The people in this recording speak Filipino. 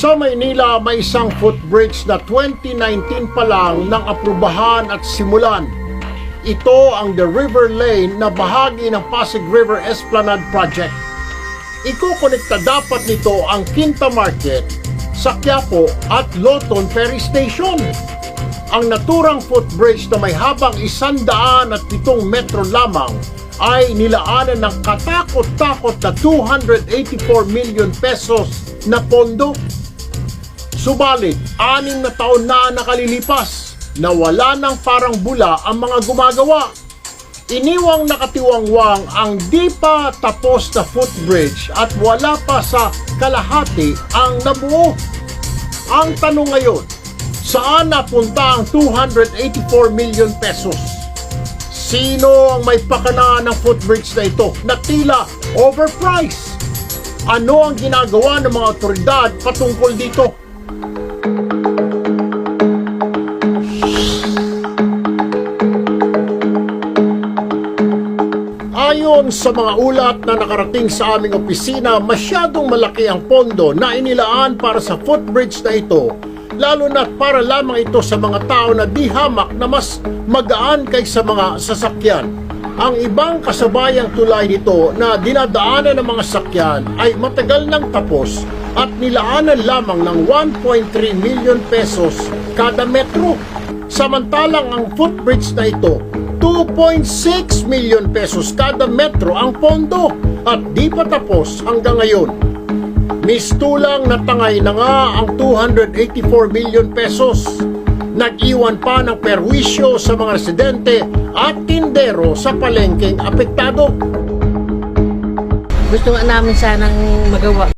Sa Maynila, may isang footbridge na 2019 pa lang nang aprubahan at simulan. Ito ang The River Lane na bahagi ng Pasig River Esplanade Project. Ikukonekta dapat nito ang Quinta Market sa Quiapo at Loton Ferry Station. Ang naturang footbridge na may habang isandaan at pitong metro lamang ay nilaanan ng katakot-takot na 284 million pesos na pondo. Subalit, anim na taon na nakalilipas na wala nang parang bula ang mga gumagawa. Iniwang nakatiwangwang ang di pa tapos na footbridge at wala pa sa kalahati ang nabuo. Ang tanong ngayon, saan napunta ang 284 million pesos? Sino ang may pakana ng footbridge na ito na tila overpriced? Ano ang ginagawa ng mga otoridad patungkol dito? Ayon sa mga ulat na nakarating sa aming opisina, masyadong malaki ang pondo na inilaan para sa footbridge na ito, lalo na para lamang ito sa mga tao na di hamak na mas magaan kaysa mga sasakyan. Ang ibang kasabayang tulay nito na dinadaanan ng mga sakyan ay matagal nang tapos at nilaanan lamang ng 1.3 million pesos kada metro. Samantalang ang footbridge na ito 2.6 million pesos kada metro ang pondo at di pa tapos hanggang ngayon. Mistulang natangay na nga ang 284 million pesos. Nag-iwan pa ng perwisyo sa mga residente at tindero sa palengkeng apektado. Gusto namin sanang magawa